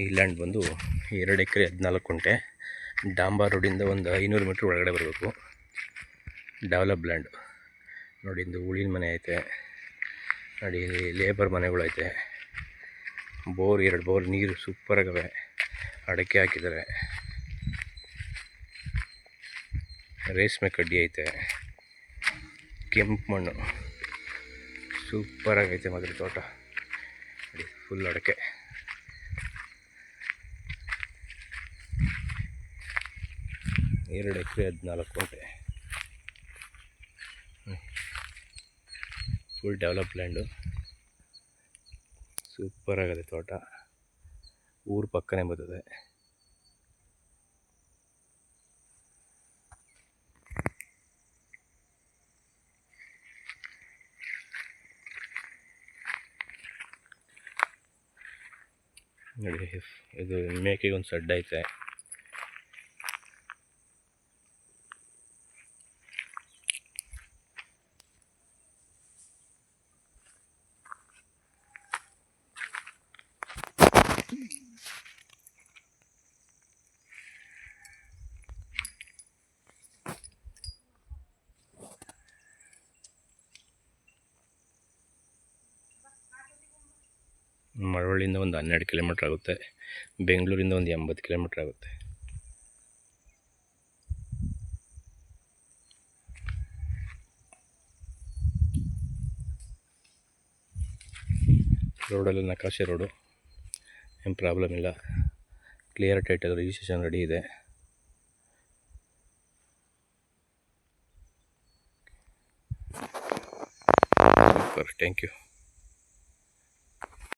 ಈ ಲ್ಯಾಂಡ್ ಬಂದು ಎರಡು ಎಕರೆ ಹದಿನಾಲ್ಕು ಕುಂಟೆ ಡಾಂಬಾ ರೋಡಿಂದ ಒಂದು ಐನೂರು ಮೀಟ್ರ್ ಒಳಗಡೆ ಬರಬೇಕು. ಡೆವಲಪ್ ಲ್ಯಾಂಡ್ ನೋಡಿ, ಇಂದು ಉಳಿನ ಮನೆ ಐತೆ. ನೋಡಿ, ಇಲ್ಲಿ ಲೇಬರ್ ಮನೆಗಳೈತೆ ಬೋರ್, ಎರಡು ಬೋರ್, ನೀರು ಸೂಪರಾಗವೆ ಅಡಕೆ ಹಾಕಿದ್ದಾರೆ. ರೇಷ್ಮೆ ಕಡ್ಡಿ ಐತೆ. ಕೆಂಪು ಮಣ್ಣು. ಸೂಪರಾಗೈತೆ ಮಾತ್ರ ತೋಟ. ಫುಲ್ ಅಡಕೆ ಎರಡು ಎಕರೆ ಹದಿನಾಲ್ಕು ಗಂಟೆ ಫುಲ್ ಡೆವಲಪ್ ಲ್ಯಾಂಡು ಸೂಪರ್ ಆಗಿದೆ ತೋಟ. ಊರು ಪಕ್ಕನೇ ಬರ್ತದೆ. ನೋಡಿ ಇದು ಮೇಕೆಗೆ ಒಂದು ಸಡ್ಡ ಐತೆ. ಮಳವಳ್ಳಿಯಿಂದ ಒಂದು ಹನ್ನೆರಡು ಕಿಲೋಮೀಟ್ರ್ ಆಗುತ್ತೆ. ಬೆಂಗಳೂರಿಂದ ಒಂದು ಎಂಬತ್ತು ಕಿಲೋಮೀಟ್ರ್ ಆಗುತ್ತೆ. ರೋಡಲ್ಲಿ ನಕಾಶೆ ರೋಡು. ಏನು ಪ್ರಾಬ್ಲಮ್ ಇಲ್ಲ. ಕ್ಲಿಯರ್ ಟೈಟಲ್ ರಿಜಿಸ್ಟ್ರೇಷನ್ ರೆಡಿ ಇದೆ. Thank you.